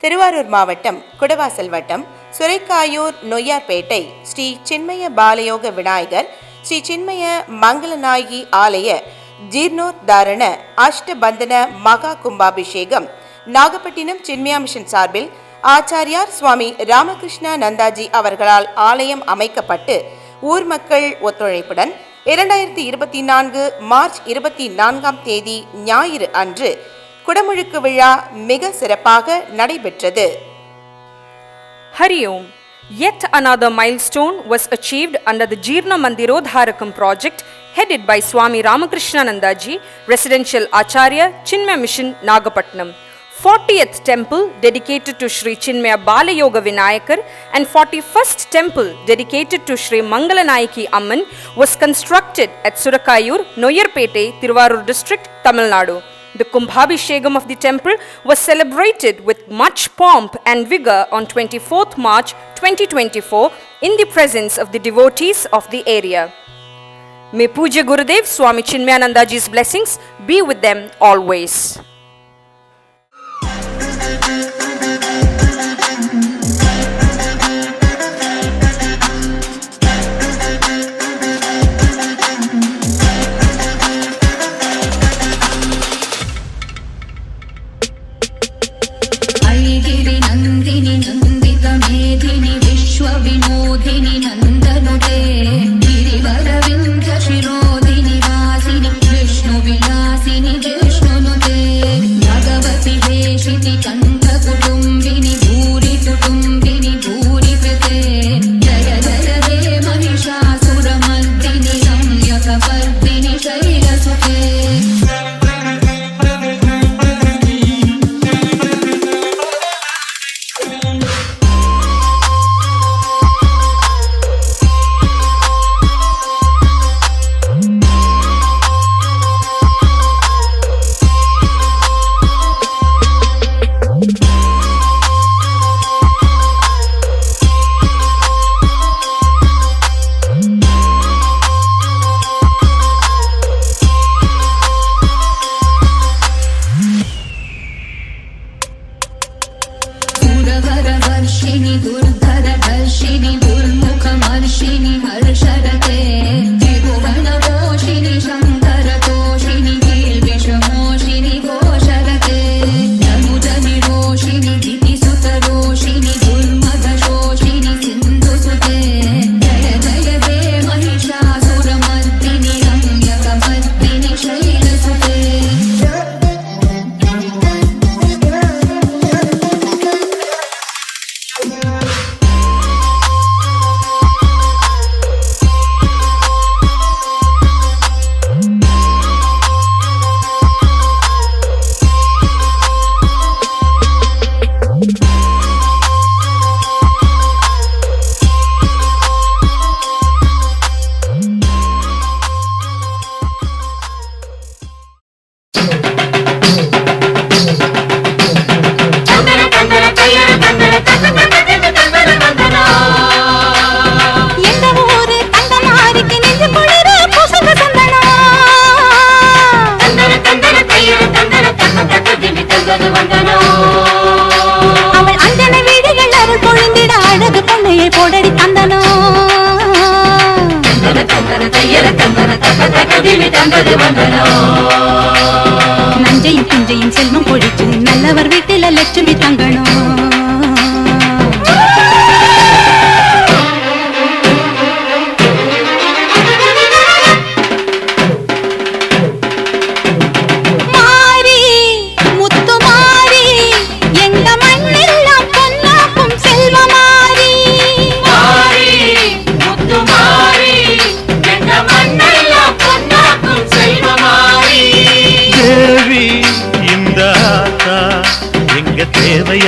திருவாரூர் மாவட்டம் குடவாசல் வட்டம் சுரைக்காயூர் நொய்யார்பேட்டை ஸ்ரீ சின்மய பாலயோக விநாயகர் ஸ்ரீ சின்மய மங்களநாயகி ஆலய ஜீர்ணோத்தாரண அஷ்டபந்தன மகா கும்பாபிஷேகம் நாகப்பட்டினம் சின்மயா மிஷன் சார்பில் ஆச்சாரியார் சுவாமி ராமகிருஷ்ணா நந்தாஜி அவர்களால் ஆலயம் அமைக்கப்பட்டு ஊர் மக்கள் ஒத்துழைப்புடன் இரண்டாயிரத்தி இருபத்தி நான்கு மார்ச் இருபத்தி நான்காம் தேதி ஞாயிறு அன்று குடமுழுக்கு விழா மிக சிறப்பாக நடைபெற்றது Hari Om. Yet another milestone was achieved under the Jirna Mandirodharakam project headed by Swami Ramakrishna Nandaji, Residential Acharya, Chinmaya Mission, Nagapatnam. 40th temple dedicated to Sri Chinmaya Bala Yoga Vinayakar and 41st temple dedicated to Sri Mangalanayaki Amman was constructed at Surakayur, Noyarpete, Tiruvarur district, Tamil Nadu. The Kumbhabhishegam of the temple was celebrated with much pomp and vigor on 24th March 2024 in the presence of the devotees of the area. May Puja Gurudev Swami Chinmayanandaji's blessings be with them always. பொண்ணையை போடடி தந்தனம் நஞ்சையும் பிஞ்சையும் செல்வம் பொழிச்சு நல்லவர் வீட்டில லட்சுமி தங்கணும்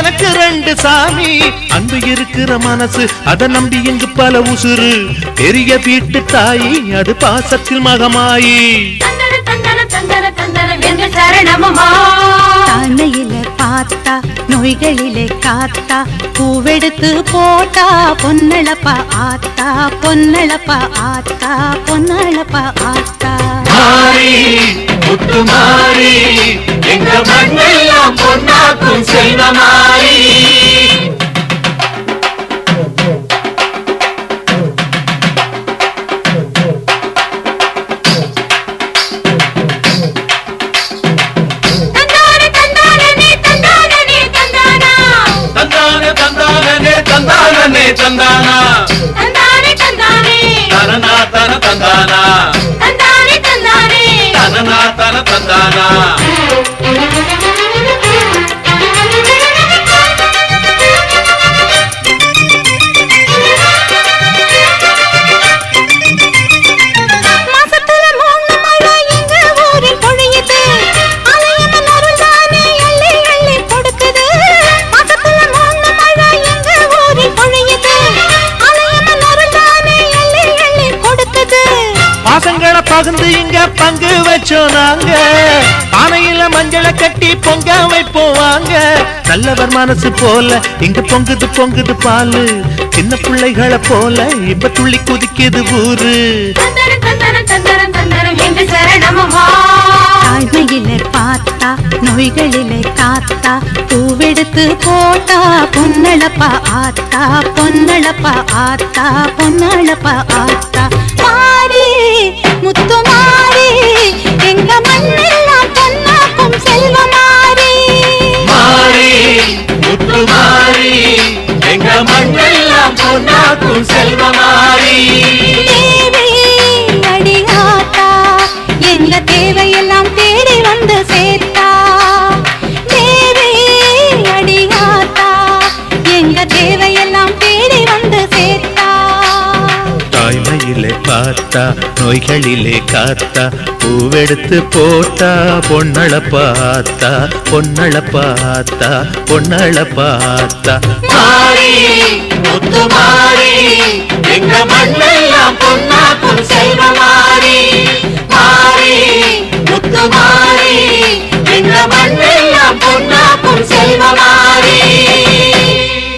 எனக்கு ரெண்டு சாமி. அன்பு இருக்கிற மனசு அதை நம்பி இங்கு பல உசுறு. பெரிய வீட்டு தாயி அது பாசத்தில் மகமாயி. சரணமமா நோய்களிலே காத்தா பூவெடுத்து போட்டா பொன்னளப்பா ஆத்தா பொன்னளப்பா ஆத்தா பொன்னளப்பா ஆத்தா. மாறி முத்து மாறி எங்க மண்ணெல்லாம் பொன்னாக்கும் செல்வ மாறி. வச்சோம் நாங்க பானையில மஞ்சளை கட்டி பொங்க வைப்போம் வாங்க நல்லவர் மனசு போல இங்க பொங்குது பொங்குது பாலு. சின்ன பிள்ளைகளை போல இப்ப துள்ளி குதிக்குது ஊரு. எங்க தாழ்மையிலே பார்த்தா நோய்களிலே காத்தா பூவெடுத்து போட்டா பொன்னளப்பா ஆத்தா பொன்னளப்பா ஆத்தா பொன்னளப்பா ஆத்தா. மாறி முத்து பார்த்தா நோய்களிலே காத்தா பூவெடுத்து போட்டா பொன்னள பார்த்தா பொன்னள பார்த்தா பொன்னள பார்த்தா. செல்வமாரி